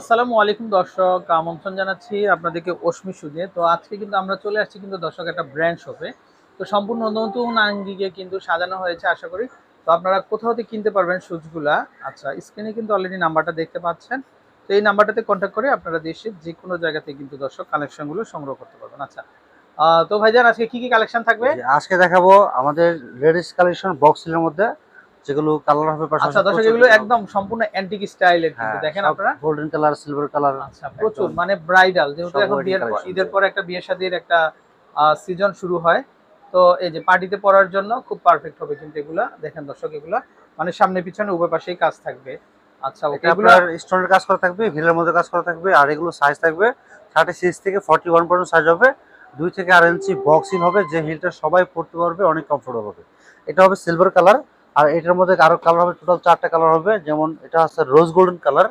আসসালামু আলাইকুম দর্শক, আমন্ত্রণ জানাচ্ছি আপনাদেরকে অশ্মি সুদে তো আজকে কিন্তু আমরা চলে আসছি কিন্তু দর্শক একটা ব্র্যান্ড শপে তো সম্পূর্ণ নতুন আঙ্গিকে কিন্তু সাজানো হয়েছে আশা করি। তো আপনারা কোথাও থেকে কিনতে পারবেন সুজগুলা। আচ্ছা স্ক্রিনে কিন্তু অলরেডি নাম্বারটা দেখতে পাচ্ছেন। তো এই নাম্বারটাতে কন্ট্যাক্ট করে আপনারা দেশের যে কোনো জায়গাতে কিন্তু দর্শক কালেকশনগুলো সংগ্রহ করতে পারবেন। আচ্ছা তো ভাইজান, আজকে কি কি কালেকশন থাকবে? আজকে দেখাবো আমাদের লেডিস কালেকশন বক্সের মধ্যে যেগুলো কালার হবে আচ্ছা দর্শক এগুলো একদম সম্পূর্ণ অ্যান্টিক স্টাইলের হ্যাঁ, কিন্তু দেখেন আপনারা? গোল্ডেন কালার সিলভার কালার আচ্ছা প্রচুর মানে ব্রাইডাল যেহেতু এখন বিয়ের ঈদের। পর একটা বিয়ে শাদীর একটা সিজন শুরু হয়। তো এই যে পার্টিতে পরার জন্য খুব পারফেক্ট হবে কিন্তু এগুলা। দেখেন দর্শক এগুলা মানে সামনে পিছনে উভয় পাশেই কাজ থাকবে। আচ্ছা ওকে আপনার স্টোনের কাজ করা থাকবে হিলের মধ্যে কাজ করা থাকবে আর এগুলো সাইজ থাকবে থার্টি সিক্স থেকে ফর্টি ওয়ান পর্যন্ত সাইজ হবে। দুই থেকে আড়াই ইঞ্চি বক্স হবে যে হিলটা সবাই পড়তে পারবে অনেক কমফোর্টেবল হবে। এটা হবে সিলভার কালার আর এটার মধ্যে আরও কালার হবে টোটাল চারটা কালার হবে। যেমন এটা হচ্ছে rose golden colour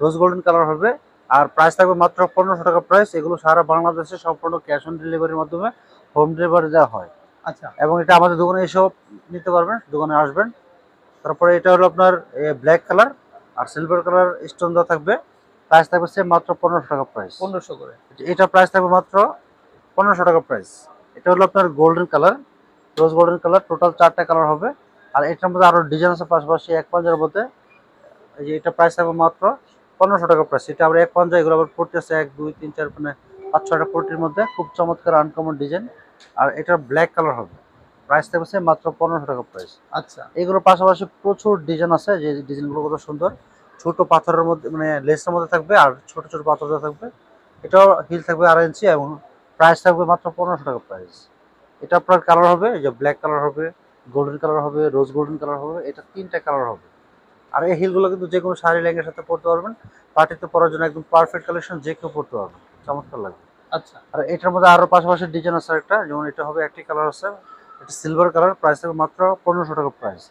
rose golden colour হবে। আর প্রাইস থাকবে মাত্র পনেরোশো টাকা প্রাইস এগুলো সারা বাংলাদেশে সম্পূর্ণ ক্যাশ অন ডেলিভারির মাধ্যমে হোম ডেলিভারি দেওয়া হয়। আচ্ছা। এবং এটা আমাদের দোকানে এসব নিতে পারবেন দোকানে আসবেন। তারপরে এটা হলো আপনার ব্ল্যাক কালার আর সিলভার কালার স্টোন দেওয়া থাকবে। প্রাইস থাকবে সে মাত্র পনেরোশো টাকা প্রাইস পনেরোশো করে। এটা প্রাইস থাকবে মাত্র পনেরোশো টাকা প্রাইস এটা হলো আপনার golden colour rose golden colour total চারটা কালার হবে। আর এটার মধ্যে আরও ডিজাইন আছে পাশাপাশি এক পাঞ্জার মধ্যে এই যে এটা প্রাইস থাকবে মাত্র পনেরোশো টাকা প্রাইস এটা আবার এক পাঞ্জা এগুলো আবার পড়তে আছে এক দুই তিন চার মানে পাঁচ ছয়টা পটির মধ্যে। খুব চমৎকার আনকমন ডিজাইন আর এটা ব্ল্যাক কালার হবে। প্রাইস থাকবে মাত্র পনেরোশো টাকা প্রাইস আচ্ছা। এগুলোর পাশাপাশি প্রচুর ডিজাইন আছে যে ডিজাইনগুলো কত সুন্দর। ছোট পাথরের মধ্যে মানে লেসের মধ্যে থাকবে আর ছোট ছোট পাথর থাকবে। এটাও হিল থাকবে আড়াই ইঞ্চি এবং প্রাইস থাকবে মাত্র পনেরোশো টাকা প্রাইস এটা আপনার কালার হবে এই যে ব্ল্যাক কালার হবে। গোল্ডেন কালার হবে রোজ গোল্ডেন কালার হবে এটা তিনটা কালার হবে। আর এই হিলগুলো কিন্তু যে কোনো শাড়ি লেহেঙ্গার সাথে পরতে পারবেন। পার্টিতে পরার জন্য একদম পারফেক্ট কালেকশন যে কেউ পরতে পারবেন চমৎকার লাগবে। আচ্ছা। আর এটার মধ্যে আরও পাশাপাশি ডিজাইন আছে একটা যেমন এটা হবে একটি কালার আছে এটা সিলভার কালার প্রাইস থাকবে মাত্র পনেরোশো টাকা প্রাইস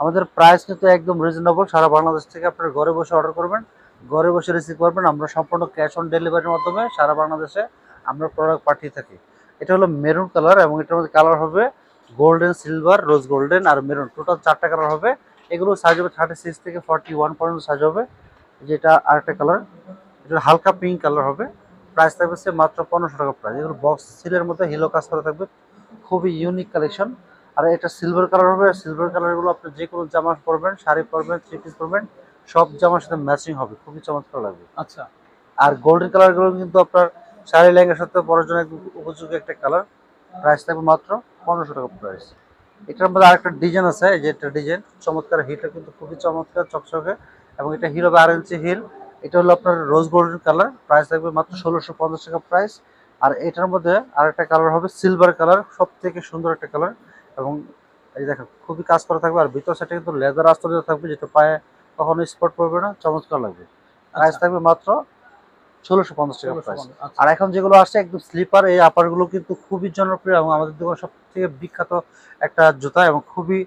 আমাদের প্রাইস কিন্তু একদম রিজনেবল সারা বাংলাদেশ থেকে আপনারা ঘরে বসে অর্ডার করবেন। ঘরে বসে রিসিভ করবেন আমরা সম্পূর্ণ ক্যাশ অন ডেলিভারির মাধ্যমে সারা বাংলাদেশে আমরা প্রোডাক্ট পাঠিয়ে থাকি। এটা হলো মেরুন কালার এবং এটার মধ্যে কালার হবে গোল্ডেন সিলভার রোজ গোল্ডেন আর মেরুন। টোটাল চারটা কালার হবে। এগুলো সাইজ হবে থার্টি সিক্স থেকে ফর্টি ওয়ান পর্যন্ত সাইজ হবে। যেটা আরেকটা কালার এটা হালকা পিঙ্ক কালার হবে। প্রাইস থাকবে সে মাত্র পনেরোশো টাকা প্রাইস এগুলো বক্স সিলের মধ্যে হিলো কাজ করা থাকবে। খুবই ইউনিক কালেকশন আর এটা সিলভার কালার হবে। সিলভার কালারগুলো আপনি যে কোনো জামা পরবেন শাড়ি পরবেন থ্রি পিস পরবেন সব জামার সাথে ম্যাচিং হবে। খুবই চমৎকার লাগবে। আচ্ছা। আর গোল্ডেন কালারগুলো কিন্তু আপনার শাড়ি লেহেঙ্গার সাথে পরার জন্য উপযোগী একটা কালার প্রাইস থাকবে মাত্র পনেরোশো টাকা প্রাইস এটার মধ্যে আরেকটা ডিজাইন আছে এই যে একটা ডিজাইন চমৎকার হিলটা কিন্তু খুবই চমৎকার চকচকে এবং এটা হিল হবে আর ইঞ্চি হিল এটা হলো আপনার রোজ গোল্ডেন কালার প্রাইস থাকবে মাত্র ষোলোশো পঞ্চাশ টাকা প্রাইস আর এটার মধ্যে আরেকটা কালার হবে সিলভার কালার সব থেকে সুন্দর একটা কালার এবং এই দেখেন খুবই কাজ করা থাকবে। আর ভিতর সাইডে কিন্তু লেদার আস্তর থাকবে যেটা পায়ে কখনো স্পট পড়বে না চমৎকার লাগবে। প্রাইস আচ্ছা থাকবে মাত্র ষোলোশো পঞ্চাশ টাকা প্রাইস আচ্ছা। আর এখন যেগুলো আসছে একদম স্লিপার এই আপারগুলো কিন্তু খুবই জনপ্রিয় এবং আমাদের দোকান সব থেকে বিখ্যাত একটা জুতা এবং খুবই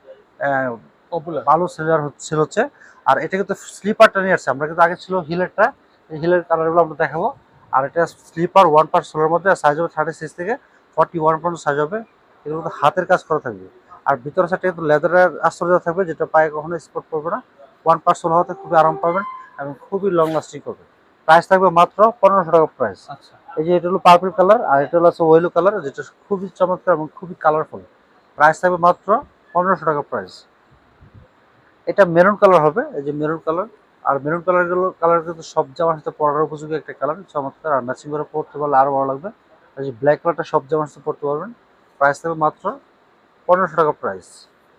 ভালো সেলার হচ্ছিল হচ্ছে। আর এটা কিন্তু স্লিপারটা নিয়ে আসছে। আমরা কিন্তু আগে ছিল হিলেরটা এই হিলের কালারগুলো আমরা দেখাবো। আর এটা স্লিপার ওয়ান পার্ট সোলার মধ্যে সাইজ হবে থার্টি সিক্স থেকে ফর্টি ওয়ান পর্যন্ত সাইজ হবে। এগুলো কিন্তু হাতের কাজ করা থাকবে। আর ভিতরের সাইডে কিন্তু লেদারের দেওয়া থাকবে যেটা পায়ে কখনো স্পট পড়বে না। ওয়ান পার্ট সোল হওয়াতে খুবই আরাম পাবেন এবং খুবই লং লাস্টিং করবে। প্রাইস থাকবে মাত্র পনেরোশো টাকা প্রাইস আচ্ছা। এই যে এটা হলো পার্পল কালার আর এটা হলো আছে ওয়েলো কালার যেটা খুবই চমৎকার এবং খুবই কালারফুল প্রাইস থাকবে মাত্র পনেরোশো টাকা প্রাইস এটা মেরুন কালার হবে এই যে মেরুন কালার আর মেরুন কালারগুলো কালার কিন্তু সব জামার সাথে পরার উপযোগী একটা কালার চমৎকার। আর ম্যাচিং করে পরতে পারলে আরও ভালো লাগবে। আর যে ব্ল্যাক কালারটা সব জামার সাথে পরতে পারবেন। প্রাইস থাকবে মাত্র পনেরোশো টাকা প্রাইস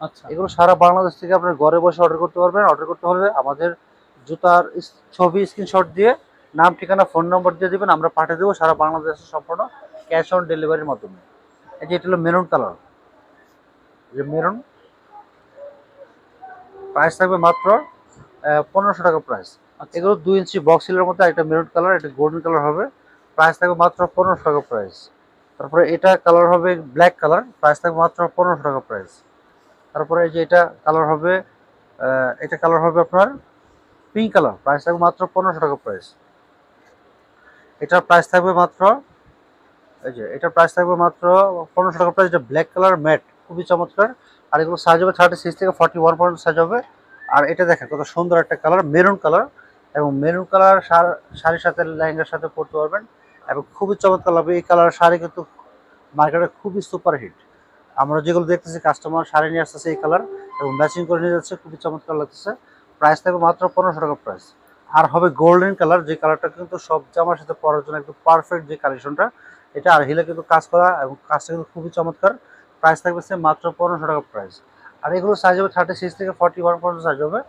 আচ্ছা। এগুলো সারা বাংলাদেশ থেকে আপনার ঘরে বসে অর্ডার করতে পারবেন। অর্ডার করতে হলে আমাদের জুতার ছবি স্ক্রিনশট দিয়ে নাম ঠিকানা ফোন নম্বর দিয়ে দিবেন আমরা পাঠিয়ে দেবো সারা বাংলাদেশে সম্পূর্ণ ক্যাশ অন ডেলিভারির মাধ্যমে। এই যে এটা হলো মেরুন কালার। যে মেরুন প্রাইস থাকবে মাত্র পনেরোশো টাকা প্রাইস আচ্ছা। এগুলো দুই ইঞ্চি বক্স সিলের মধ্যে একটা মেরুন কালার এটা গোল্ডেন কালার হবে। প্রাইস থাকবে মাত্র পনেরোশো টাকা প্রাইস তারপরে এটা কালার হবে ব্ল্যাক কালার প্রাইস থাকবে মাত্র পনেরোশো টাকা প্রাইস তারপরে এই যে এটা কালার হবে এটা কালার হবে আপনার পিঙ্ক কালার প্রাইস থাকবে মাত্র পনেরোশো টাকা প্রাইস এটার প্রাইস থাকবে মাত্র, এই যে, এটার প্রাইস থাকবে মাত্র পনেরোশো টাকা প্রাইস এটা ব্ল্যাক কালার ম্যাট খুবই চমৎকার। আর এগুলো সাইজ হবে থার্টি সিক্স থেকে ফর্টি ওয়ান পর্যন্ত সাইজ হবে। আর এটা দেখেন কত সুন্দর একটা কালার মেরুন কালার এবং মেরুন কালার শাড়ির সাথে লেহেঙ্গার সাথে পরতে পারবেন, এবং খুবই চমৎকার লাগবে। এই কালার শাড়ি কিন্তু মার্কেটে খুবই সুপার হিট আমরা যেগুলো দেখতেছি কাস্টমার শাড়ি নিয়ে আসতেছে এই কালার এবং ম্যাচিং করে নিয়ে যাচ্ছে, খুবই চমৎকার লাগতেছে। প্রাইস থাকবে মাত্র পনেরোশো টাকা প্রাইস আর হবে গোল্ডেন কালার যে কালারটা কিন্তু সব জামার সাথে পরার জন্য একদম পারফেক্ট যে কালেকশনটা এটা আর হিলে কিন্তু কাজ করা এবং কাজটা কিন্তু খুবই চমৎকার। প্রাইস থাকবে সে মাত্র পনেরোশো টাকা প্রাইস আর এগুলো সাইজ হবে থার্টি সিক্স থেকে ফর্টি ওয়ান পর্যন্ত সাইজ হবে।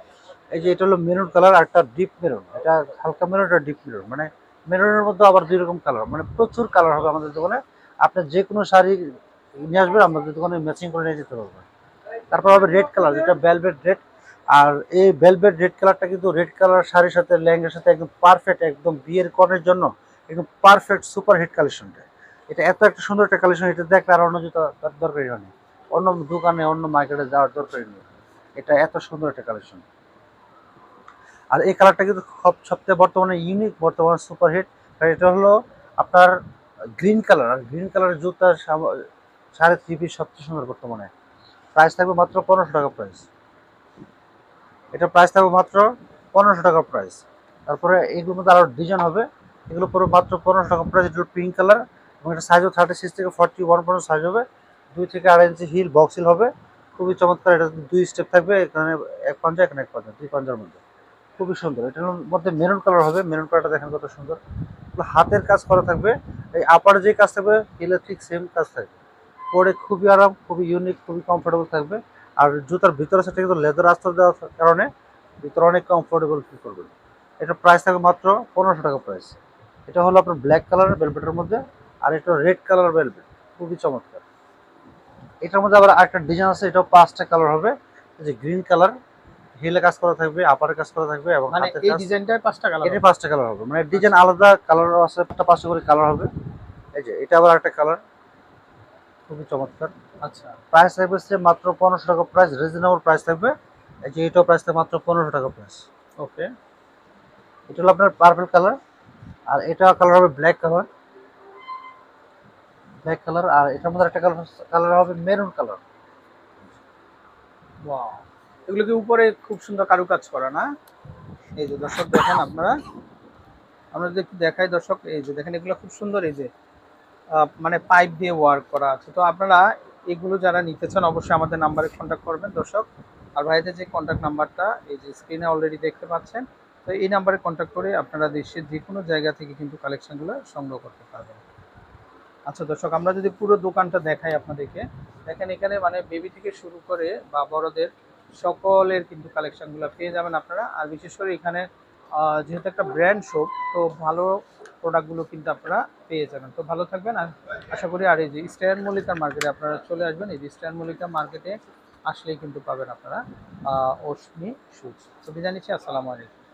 এই যে এটা হলো মেরুন কালার আর একটা ডিপ মেরুন এটা হালকা মেরুন এটা ডিপ মেরুন মানে মেরুনের মধ্যে আবার দুই রকম কালার মানে প্রচুর কালার হবে আমাদের দোকানে। আপনি যে কোনো শাড়ি নিয়ে আসবেন আমাদের দোকানে ম্যাচিং করে নিয়ে যেতে পারবেন। তারপর হবে রেড কালার যেটা ভেলভেট রেড আর এই ভেলভেট রেড কালারটা কিন্তু রেড কালার শাড়ির সাথে, লেহেঙ্গার সাথে একদম পারফেক্ট একদম বিয়ের কনের জন্য একদম পারফেক্ট সুপার হিট কালেকশনটা এটা এত একটা সুন্দর একটা কালেকশন এটা দেখলে আর অন্য জুতো দরকারই হয় না। অন্য দোকানে, অন্য মার্কেটে যাওয়ার দরকারই নেই। এটা এত সুন্দর একটা কালেকশন আর এই কালারটা কিন্তু সব সবথেকে বর্তমানে ইউনিক বর্তমানে সুপার হিট এটা হলো আপনার গ্রিন কালার আর গ্রিন কালারের জুতা সাম- সাড়ে থ্রি পিস সবচেয়ে সুন্দর বর্তমানে। প্রাইস থাকবে মাত্র পনেরোশো টাকা প্রাইস এটা প্রাইস থাকবে মাত্র পনেরোশো টাকা প্রাইস তারপরে এগুলোর মধ্যে আরও ডিজাইন হবে। এগুলো পুরো মাত্র পনেরোশো টাকা প্রাইস এটা পিঙ্ক কালার এবং এটা সাইজও থার্টি সিক্স থেকে ফর্টি ওয়ান পর্যন্ত সাইজ হবে। দুই থেকে আড়াই ইঞ্চি হিল বক্স হিল হবে। খুবই চমৎকার, এটা দুই স্টেপ থাকবে, এখানে এক পাঞ্জা, এখানে এক পাঞ্জা, দুই পাঞ্জার মধ্যে। খুবই সুন্দর। এটার মধ্যে মেরুন কালার হবে। মেরুন কালারটা দেখেন কত সুন্দর। হাতের কাজ করা থাকবে। এই আপার যে কাজ থাকবে ইলেকট্রিক সেম কাজ থাকবে। পরে খুবই আরাম, খুবই ইউনিক খুবই কমফোর্টেবল থাকবে। আর জুতার ভিতরে সেটা কিন্তু লেদার আস্তর দেওয়ার কারণে ভিতরে অনেক কমফোর্টেবল ফিল করবেন। এটা প্রাইস থাকবে মাত্র পনেরোশো টাকা প্রাইস এটা হলো আপনার ব্ল্যাক কালারের ভেলভেটের মধ্যে আর এটা রেড কালার ভেলভেট খুবই চমৎকার। এটার মধ্যে আবার আরেকটা ডিজাইন আছে এটাও পাঁচটা কালার হবে। যে গ্রিন কালার হিলে কাজ করা থাকবে আপারে কাজ করা থাকবে এবং মানে এই ডিজাইনটার পাঁচটা কালার এটা পাঁচটা কালার হবে। মানে ডিজাইন আলাদা কালার আছে একটা পাঁচটা করে কালার হবে। এই যে এটা আবার একটা কালার খুবই চমৎকার। আচ্ছা প্রাইস থাকবে হচ্ছে মাত্র পনেরোশো টাকা প্রাইস রিজনেবল প্রাইস থাকবে। এই যে এটাও প্রাইস থাকবে মাত্র পনেরোশো টাকা প্রাইস ওকে এটা হলো আপনার পার্পল কালার আর এটা কালার হবে ব্ল্যাক কালার ব্ল্যাক কালার আর এটার মধ্যে একটা কালার কালার হবে মেরুন কালার ওয়াও এগুলো কি উপরে খুব সুন্দর কারুকাজ করা না? এই যে দর্শক দেখেন আপনারা। আমরা যদি একটু দেখাই দর্শক এই যে দেখেন এগুলো খুব সুন্দর এই যে মানে পাইপ দিয়ে ওয়ার্ক করা আছে। তো আপনারা এগুলো যারা নিতে চান, অবশ্যই আমাদের নাম্বারে কন্ট্যাক্ট করবেন দর্শক। আর ভাইদের যে কন্ট্যাক্ট নাম্বারটা, এই যে স্ক্রিনে অলরেডি দেখতে পাচ্ছেন, তো এই নাম্বারে কন্ট্যাক্ট করে আপনারা দেশের যে কোনো জায়গা থেকে কিন্তু কালেকশনগুলো সংগ্রহ করতে পারবেন। আচ্ছা দর্শক, আমরা যদি পুরো দোকানটা দেখাই আপনাদেরকে। দেখেন এখানে মানে বেবি থেকে শুরু করে বা বড়দের সকলের কিন্তু কালেকশানগুলো পেয়ে যাবেন আপনারা। আর বিশেষ করে এখানে যেহেতু একটা ব্র্যান্ড শপ তো ভালো প্রোডাক্টগুলো কিন্তু আপনারা পেয়ে যাবেন। তো ভালো থাকবেন আর আশা করি আর এই যে স্ট্যান্ড মল্লিকা মার্কেটে আপনারা চলে আসবেন। এই যে স্ট্যান্ড মল্লিকা মার্কেটে আসলেই কিন্তু পাবেন আপনারা অশ্মি সুজ তো বিদায় নিচ্ছি, আসসালামু আলাইকুম।